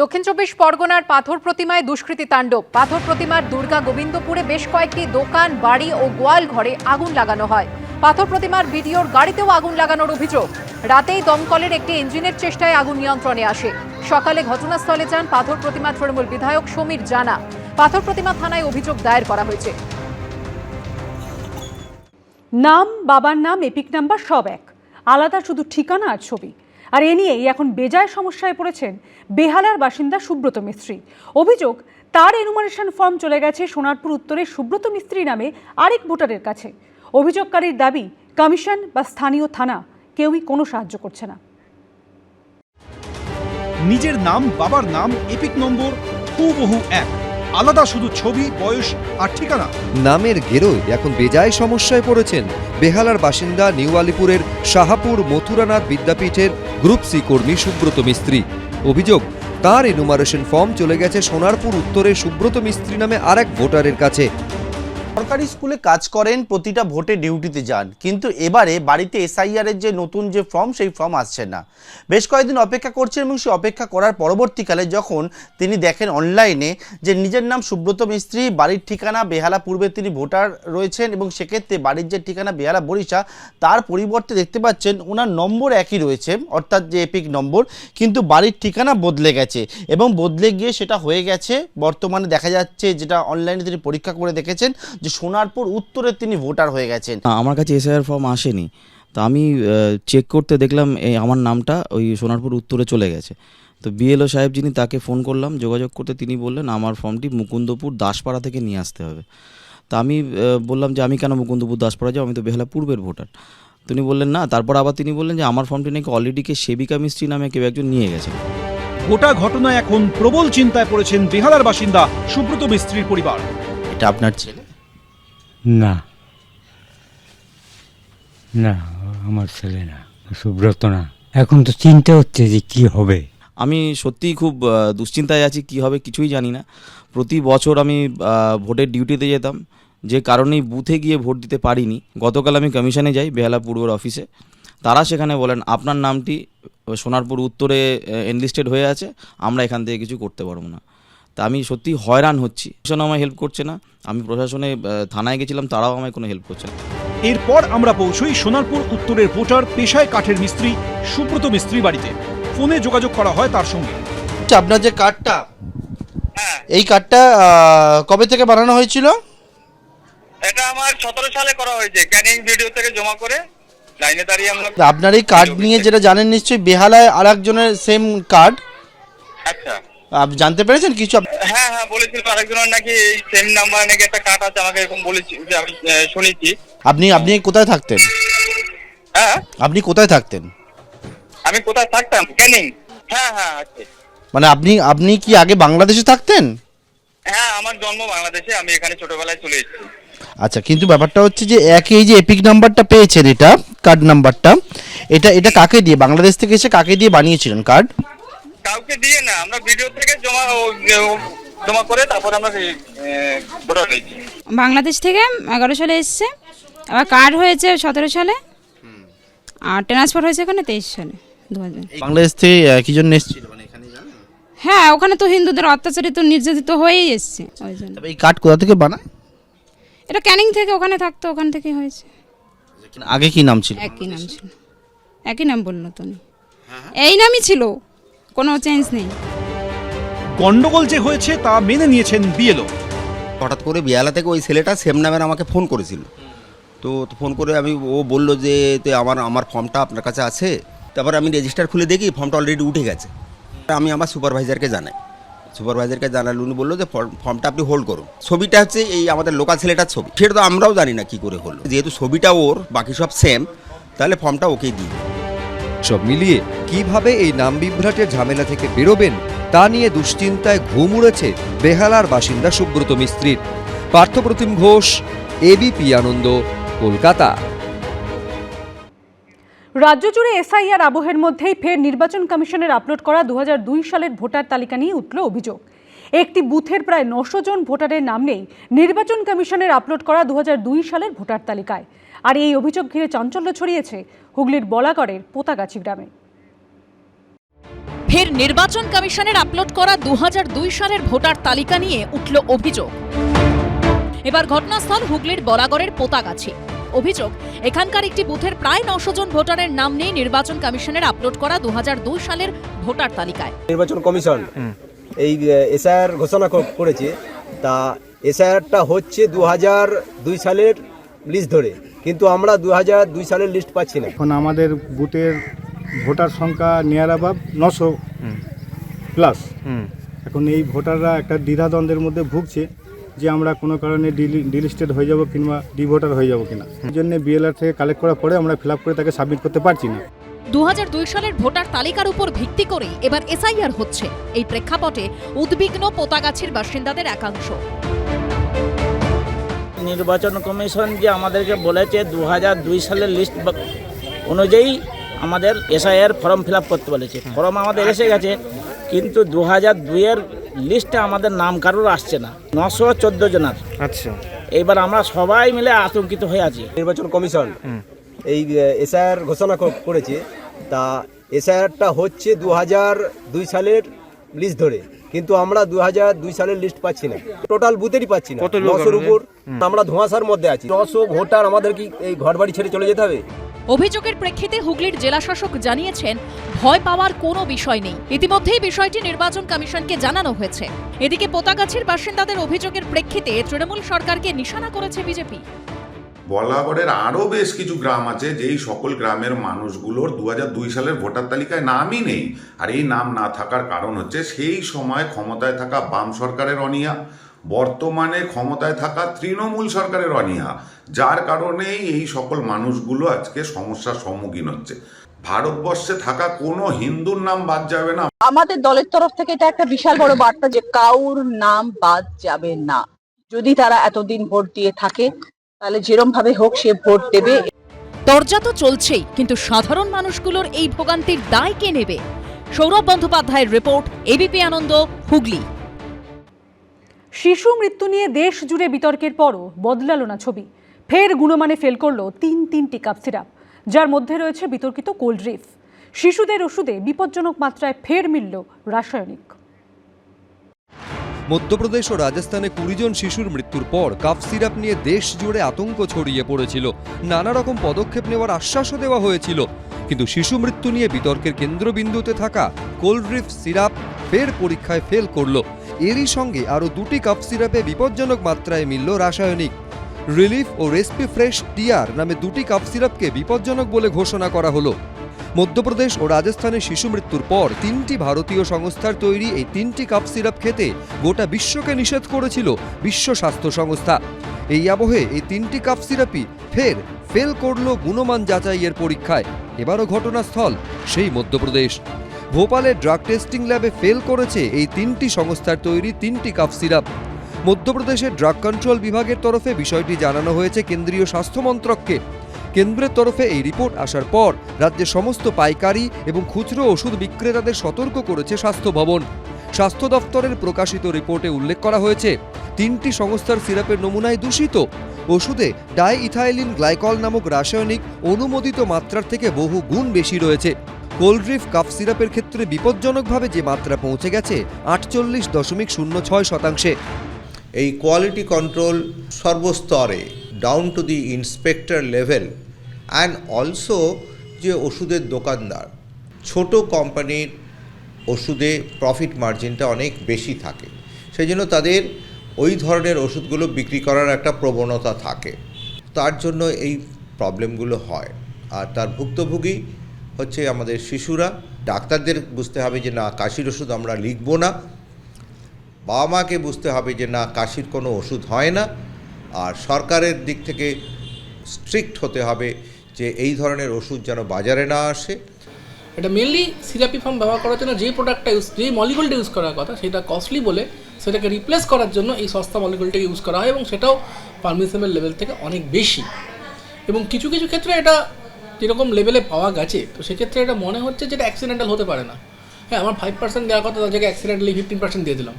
দক্ষিণ চব্বিশ পরগনার পাথর প্রতিমায় দুষ্কৃতী তাণ্ডব। পাথর প্রতিমার দুর্গা গোবিন্দপুরে বেশ কয়েকটি দোকান, বাড়ি ও গোয়াল ঘরে আগুন লাগানো হয়। পাথর প্রতিমার ভিডিওর গাড়িতেও আগুন লাগানোর অভিযোগ। রাতেই দমকলের একটি ইঞ্জিনের চেষ্টায় আগুন নিয়ন্ত্রণে আসে। সকালে ঘটনাস্থলে যান পাথর প্রতিমা তৃণমূল বিধায়ক সমীর জানা। পাথর প্রতিমা থানায় অভিযোগ দায়ের করা হয়েছে। নাম, বাবার নাম, এপিক নাম্বার সব এক। আলাদা শুধু ঠিকানা আর ছবি। আর এ নিয়েই এখন বেজায় সমস্যায় পড়েছেন বেহালার বাসিন্দা সুব্রত মিস্ত্রি। অভিযোগ, তার এনুমারেশন ফর্ম চলে গেছে সোনারপুর উত্তরে সুব্রত মিস্ত্রি নামে আরেক ভোটারের কাছে। অভিযোগকারীর দাবি, কমিশন বা স্থানীয় থানা কেউই কোনো সাহায্য করছে না। নিজের নাম, বাবার নাম, এপিক নম্বর, হুবহু এক। আলাদা শুধু ছবি, বয়স আর ঠিকানা। নামের গেরোয় এখন বেজায় সমস্যায় পড়েছেন বেহালার বাসিন্দা নিউ আলিপুরের শাহাপুর মথুরানাথ বিদ্যাপীঠের গ্রুপ সি কর্মী সুব্রত মিস্ত্রি। অভিযোগ, তার এনুমারেশন ফর্ম চলে গেছে সোনারপুর উত্তরে সুব্রত মিস্ত্রি নামে আর এক ভোটারের কাছে। সরকারি স্কুলে কাজ করেন প্রতিটা ভোটে ডিউটিতে যান, কিন্তু এবারে বাড়িতে এসআইআর এর যে নতুন যে ফর্ম, সেই ফর্ম আসছে না। বেশ কয়েকদিন অপেক্ষা করছেন এবং সেই অপেক্ষা করার পরবর্তীকালে যখন তিনি দেখেন অনলাইনে যে নিজের নাম সুব্রত মিস্ত্রি, বাড়ির ঠিকানা বেহালা পূর্বে তিনি ভোটার রয়েছেন এবং সেক্ষেত্রে বাড়ির যে ঠিকানা বেহালা বরিশা, তার পরিবর্তে দেখতে পাচ্ছেন ওনার নম্বর একই রয়েছে, অর্থাৎ যে এপিক নম্বর, কিন্তু বাড়ির ঠিকানা বদলে গেছে এবং বদলে গিয়ে সেটা হয়ে গেছে। বর্তমানে দেখা যাচ্ছে যেটা অনলাইনে তিনি পরীক্ষা করে দেখেছেন যে সোনারপুর উত্তরে তিনি ভোটার হয়ে গেছেন। না, আমার কাছে এসআইআর ফর্ম আসেনি। তো আমি চেক করতে দেখলাম এই আমার নামটা ওই সোনারপুর উত্তরে চলে গেছে। তো বিএলও সাহেব যিনি তাকে ফোন করলাম যোগাযোগ করতে তিনি বললেন আমার ফর্মটি মুকুন্দপুর দাসপাড়া থেকে নিয়ে আসতে হবে। তা আমি বললাম যে আমি কেন মুকুন্দপুর দাসপাড়া যাব? আমি তো বেহালা পূর্বের ভোটার। তিনি বললেন না। তারপর আবার তিনি বললেন যে আমার ফর্মটি নাকি অলরেডি কে সেবিকা মিস্ত্রি নামে কেউ একজন নিয়ে গেছে। গোটা ঘটনায় এখন প্রবল চিন্তায় পড়েছেন বেহালার বাসিন্দা সুব্রত মিস্ত্রির পরিবার। এটা আপনার ছেলে? না। না, আমার ছেলে না, সুব্রত না। এখন তো চিন্তা হচ্ছে যে কি হবে। আমি সত্যিই খুব দুশ্চিন্তায় আছি, কি হবে কিছুই জানি না। প্রতি বছর আমি ভোটের ডিউটিতে যেতাম। যে কারণেই বুথে গিয়ে ভোট দিতে পারিনি। গতকাল আমি কমিশনে যাই, বেহালা পূর্বর অফিসে। তারা সেখানে বলেন, আপনার নামটি সোনারপুর উত্তরে এনলিস্টেড হয়ে আছে, আমরা এখান থেকে কিছু করতে পারব না। তা আমি সত্যি হয়রান হচ্ছি। প্রশাসন আমায় হেল্প করছে না। আমি প্রশাসনে থানায় গেছিলাম তারাও আমায় কোনো হেল্প করছে না। এরপর আমরা পৌঁছই সোনারপুর উত্তরের ভোটার পেশায় কাঠের মিস্ত্রি সুব্রত মিস্ত্রি বাড়িতে। ফোনে যোগাযোগ করা হয় তার সঙ্গে। আচ্ছা, আপনার যে কার্ডটা এই কার্ডটা কবে থেকে বানানো হয়েছিল? এটা আমার সতেরো সালে করা হয়েছে। ক্যানিং ভিডিও থেকে জমা করে লাইনে দাঁড়িয়ে আমরা আপনার এই কার্ড নিয়ে যেটা জানেন নিশ্চয়ই বেহালায় আর একজনের সেম কার্ড আচ্ছা। জানতে পেরেছেন কিছু হ্যাঁ হ্যাঁ বলেছিল আরেকজনের নাকি এই সেম নাম্বার নাকি একটা কার্ড আছে আমাকে এরকম বলেছি যে আমি শুনেছি। আপনি আপনি কোথায় থাকতেন? হ্যাঁ? আপনি কোথায় থাকতেন? আমি কোথায় থাকতাম? ক্যানিং হ্যাঁ হ্যাঁ আছে। মানে আপনি আপনি কি আগে বাংলাদেশে থাকতেন? হ্যাঁ আমার জন্ম বাংলাদেশে আমি এখানে ছোটবেলায় চলে এসেছি। আচ্ছা কিন্তু ব্যাপারটা হচ্ছে যে একই এই যে এপিক নাম্বারটা পেয়েছেন এটা কার্ড নাম্বারটা এটা এটা কাকে দিয়ে বাংলাদেশ থেকে এসে কাকে দিয়ে বানিয়েছিলেন কার্ড কাউকে দিয়ে না আমরা ভিডিও থেকে জমা জমা করে তারপর আমরা ভোটার হয়েছি বাংলাদেশ থেকে এগারো সালে এসছে আবার কার্ড হয়েছে সতেরো সালে আর ট্রান্সফার হয়েছে এখানে তেইশ সালে দু হাজার বাংলাদেশ থেকে কি জন্য এসেছিল? মানে এখানে হ্যাঁ ওখানে তো হিন্দুদের অত্যাচারিত নির্যাতিত হয়েই এসছে ওই জন্য। এই কার্ড কোথা থেকে বানায়? এটা ক্যানিং থেকে ওখানে থাকতো ওখান থেকে হয়েছে। আগে কি নাম ছিল? একই নাম ছিল। একই নাম বলল তো এই নামই ছিল। কোনো চেঞ্জ নেই। গন্ডগোল যে হয়েছে তা মেনে নিয়েছেন বিএলও। হঠাৎ করে বিয়ালা থেকে ওই ছেলেটা সেম নামের আমাকে ফোন করেছিল। তো তো ফোন করে আমি ও বলল যে তে আমার আমার ফর্মটা আপনার কাছে আছে। তারপর আমি রেজিস্টার খুলে দেখি ফর্মটা অলরেডি উঠে গেছে। আমি আমার সুপারভাইজারকে জানাই। সুপারভাইজারকে জানালে উনি বলল যে ফর্মটা আপনি হোল্ড করুন। ছবিটা হচ্ছে এই আমাদের লোকাল ছেলেটার ছবি। সেটা তো আমরাও জানি না কি করে হলো। যেহেতু ছবিটা ওর বাকি সব সেম তাহলে ফর্মটা ওকেই দিই। সব মিলিয়ে কীভাবে এই নাম বিভ্রাটের ঝামেলা থেকে বেরোবেন, তা নিয়ে দুশ্চিন্তায় ঘুম উড়েছে বেহালার বাসিন্দা সুব্রত মিস্ত্রির। পার্থপ্রতিম ঘোষ, এবিপি আনন্দ, কলকাতা। রাজ্য জুড়ে এসআইআর আবহের মধ্যেই ফের নির্বাচন কমিশনের আপলোড করা দু হাজার দুই সালের ভোটার তালিকা নিয়ে উঠল অভিযোগ। একটি বুথের প্রায় নশো জন ভোটারের নাম নেই নির্বাচন কমিশনের আপলোড করা দু হাজার দুই সালের ভোটার তালিকায়। আর এই অভিযোগ ঘিরে চাঞ্চল্য ছড়িয়েছে হুগলির বলাগড়ের পোতাগাছি গ্রামে। ফের নির্বাচন কমিশনের আপলোড করা দুহাজার দুই সালের ভোটার তালিকা নিয়ে উঠল অভিযোগ। এবার ঘটনাস্থল হুগলির বরাগড়ের পোতাগাছি। অভিযোগ এখানকার একটি বুথের প্রায় নশো জন ভোটারের নাম নেই নির্বাচন কমিশনের আপলোড করা দুহাজার দুই সালের ভোটার তালিকায়। নির্বাচন কমিশন এই এসআইআর ঘোষণা করেছে তা এসআইআরটা হচ্ছে দু দুই সালের লিস্ট ধরে। কিন্তু আমরা দু হাজার দুই সালের লিস্ট পাচ্ছি না। এখন আমাদের বুথের ভোটার সংখ্যা নিয়ার অ্যাবাভ নশো প্লাস এখন এই ভোটাররা একটা দ্বিধাদ্বন্দ্বের মধ্যে ভুগছে যে আমরা কোনো কারণে ডিলিস্টেড হয়ে যাব কিংবা ডিভোটার হয়ে যাব কিনা। এই জন্য বিএলআর থেকে কালেক্ট করার পরে আমরা ফিল আপ করে তাকে সাবমিট করতে পারছি না। দু হাজার দুই সালের ভোটার তালিকার উপর ভিত্তি করেই এবার এসআইআর হচ্ছে। এই প্রেক্ষাপটে উদ্বিগ্ন পোতাগাছির বাসিন্দাদের একাংশ। নির্বাচন কমিশন যে আমাদেরকে বলেছে দু দুই সালের লিস্ট অনুযায়ী আমাদের এসআইআর ফর্ম ফিল আপ করতে বলেছে। ফর্ম আমাদের এসে গেছে কিন্তু দু হাজার দুইয়ের লিস্টে আমাদের নাম কারোর আসছে না। নশো চোদ্দ জনের। আচ্ছা। এইবার আমরা সবাই মিলে আতঙ্কিত হয়ে আছি। নির্বাচন কমিশন এই এসআইআর ঘোষণা করেছে তা এসআইআরটা হচ্ছে দু হাজার দুই সালের লিস্ট ধরে। কিন্তু আমরা দু হাজার দুই সালের লিস্ট পাচ্ছি না। টোটাল বুথেরই পাচ্ছি না। নশোর উপর আমরা ধোঁয়াশার মধ্যে আছি। নশো ভোটার আমাদের কি এই ঘর বাড়ি ছেড়ে চলে যেতে হবে? অভিযোগের প্রেক্ষিতে হুগলির জেলাশাসক জানিয়েছেন ভয় পাওয়ার কোনো বিষয় নেই। ইতিমধ্যেই বিষয়টি নির্বাচন কমিশনকে জানানো হয়েছে। এদিকে পোতাগাছির বাসিন্দাদের অভিযোগের প্রেক্ষিতে তৃণমূল সরকারকে নিশানা করেছে বিজেপি। বলাগড়ের আরও বেশ কিছু গ্রাম আছে যেই সকল গ্রামের মানুষগুলোর দু দুই সালের ভোটার তালিকায় নামই নেই। আর এই নাম না থাকার কারণ হচ্ছে সেই সময় ক্ষমতায় থাকা বাম সরকারের অনিয়া, বর্তমানে ক্ষমতায় থাকা তৃণমূল সরকারের অনিয়া, যার কারণেই এই সকল মানুষগুলো আজকে সমস্যার সম্মুখীন হচ্ছে। ভারতবর্ষে থাকা কোনো হিন্দুর নাম বাদ যাবে না। আমাদের দলের তরফ থেকে এটা একটা বিশাল বড় বার্তা যে কাউর নাম বাদ যাবে না। যদি তারা এতদিন ভোট দিয়ে থাকে তাহলে যেরম ভাবে হোক সে ভোট দেবে। দরজা তো চলছেই কিন্তু সাধারণ মানুষগুলোর এই ভোগান্তির দায় কে নেবে? সৌরভ বন্দ্যোপাধ্যায়ের রিপোর্ট এবিপি আনন্দ হুগলি। শিশু মৃত্যু নিয়ে দেশ জুড়ে বিতর্কের পরও বদলালো না ছবি। ফের গুণমানে ফেল করল তিন তিনটি কাপ সিরাপ যার মধ্যে রয়েছে বিতর্কিত কোল্ড ড্রিফ শিশুদের ওষুধে বিপজ্জনক মাত্রায় ফের মিলল রাসায়নিক। মধ্যপ্রদেশ ও রাজস্থানে কুড়ি জন শিশুর মৃত্যুর পর কাফ সিরাপ নিয়ে দেশ জুড়ে আতঙ্ক ছড়িয়ে পড়েছিল। নানা রকম পদক্ষেপ নেওয়ার আশ্বাসও দেওয়া হয়েছিল। কিন্তু শিশু মৃত্যু নিয়ে বিতর্কের কেন্দ্রবিন্দুতে থাকা কোল্ড্রিফ সিরাপ ফের পরীক্ষায় ফেল করল। এরই সঙ্গে আরও দুটি কাফ সিরাপে বিপজ্জনক মাত্রায় মিলল রাসায়নিক। রিলিফ ও রেসপি ফ্রেশ টিয়ার নামে দুটি কাফ সিরাপকে বিপজ্জনক বলে ঘোষণা করা হলো। মধ্যপ্রদেশ ও রাজস্থানে শিশু মৃত্যুর পর তিনটি ভারতীয় সংস্থার তৈরি এই তিনটি কাপ সিরাপ খেতে গোটা বিশ্বকে নিষেধ করেছিল বিশ্ব স্বাস্থ্য সংস্থা। এই আবহে এই তিনটি কাপ সিরাপই ফের ফেল করল গুণমান যাচাইয়ের পরীক্ষায়। এবারও ঘটনাস্থল সেই মধ্যপ্রদেশ। ভোপালে ড্রাগ টেস্টিং ল্যাবে ফেল করেছে এই তিনটি সংস্থার তৈরি তিনটি কাপ সিরাপ। মধ্যপ্রদেশের ড্রাগ কন্ট্রোল বিভাগের তরফে বিষয়টি জানানো হয়েছে কেন্দ্রীয় স্বাস্থ্য মন্ত্রককে। কেন্দ্রের তরফে এই রিপোর্ট আসার পর রাজ্যের সমস্ত পাইকারি এবং খুচরো ওষুধ বিক্রেতাদের সতর্ক করেছে স্বাস্থ্য ভবন। স্বাস্থ্য দফতরের প্রকাশিত রিপোর্টে উল্লেখ করা হয়েছে, তিনটি সংস্থার সিরাপের নমুনায় দূষিত। ওষুধে ডাই ইথাইলিন গ্লাইকল নামক রাসায়নিক অনুমোদিত মাত্রার থেকে বহু গুণ বেশি রয়েছে। কোল্ড্রিফ কাফ সিরাপের ক্ষেত্রে বিপজ্জনকভাবে যে মাত্রা পৌঁছে গেছে, আটচল্লিশ দশমিক শূন্য ছয় শতাংশে। এই কোয়ালিটি কন্ট্রোল সর্বস্তরে down to the inspector level and also যে ওষুধের দোকানদার, ছোট কোম্পানির ওষুধে প্রফিট মার্জিনটা অনেক বেশি থাকে। সেই জন্য তাদের ওই ধরনের ওষুধগুলো বিক্রি করার একটা প্রবণতা থাকে। তার জন্য এই প্রবলেমগুলো হয়। আর তার ভুক্তভোগী হচ্ছে আমাদের শিশুরা। ডাক্তারদের বুঝতে হবে যে না, কাশির ওষুধ আমরা লিখব না। বাবা মাকে বুঝতে হবে যে না, কাশির কোনো ওষুধ হয় না। আর সরকারের দিক থেকে স্ট্রিক্ট হতে হবে যে এই ধরনের ওষুধ যেন বাজারে না আসে। এটা মেনলি সিরাপি ফর্ম ব্যবহার করার জন্য যেই প্রোডাক্টটা ইউজ যেই মলিকুলটা ইউজ করার কথা, সেটা কস্টলি বলে সেটাকে রিপ্লেস করার জন্য এই সস্তা মলিকুলটাকে ইউজ করা হয় এবং সেটাও পারমিসেবল লেভেল থেকে অনেক বেশি। এবং কিছু কিছু ক্ষেত্রে এটা যেরকম লেভেলে পাওয়া গেছে, তো সেক্ষেত্রে এটা মনে হচ্ছে যেটা অ্যাক্সিডেন্টাল হতে পারে না। হ্যাঁ আমার ফাইভ পার্সেন্ট দেওয়ার কথা, তার জায়গায় অ্যাক্সিডেন্টালি ফিফটিন পার্সেন্ট দিয়ে দিলাম।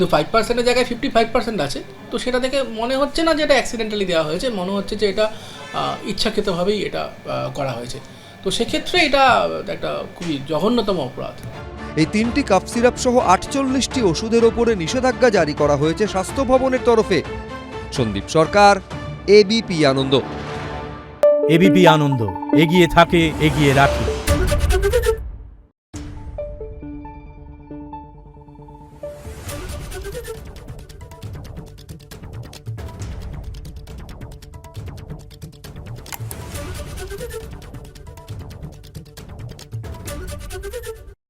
কিন্তু ফাইভ পার্সেন্টের জায়গায় ফিফটি ফাইভ পার্সেন্ট আছে। তো সেটা দেখে মনে হচ্ছে না যে এটা অ্যাক্সিডেন্টালি দেওয়া হয়েছে মনে হচ্ছে যে এটা ইচ্ছাকৃতভাবেই এটা করা হয়েছে। তো সেক্ষেত্রে এটা একটা খুবই জঘন্যতম অপরাধ। এই তিনটি কাপ সিরাপ সহ আটচল্লিশটি ওষুধের ওপরে নিষেধাজ্ঞা জারি করা হয়েছে স্বাস্থ্য ভবনের তরফে। সন্দীপ সরকার এবিপি আনন্দ। এবিপি আনন্দ এগিয়ে থাকে এগিয়ে রাখে।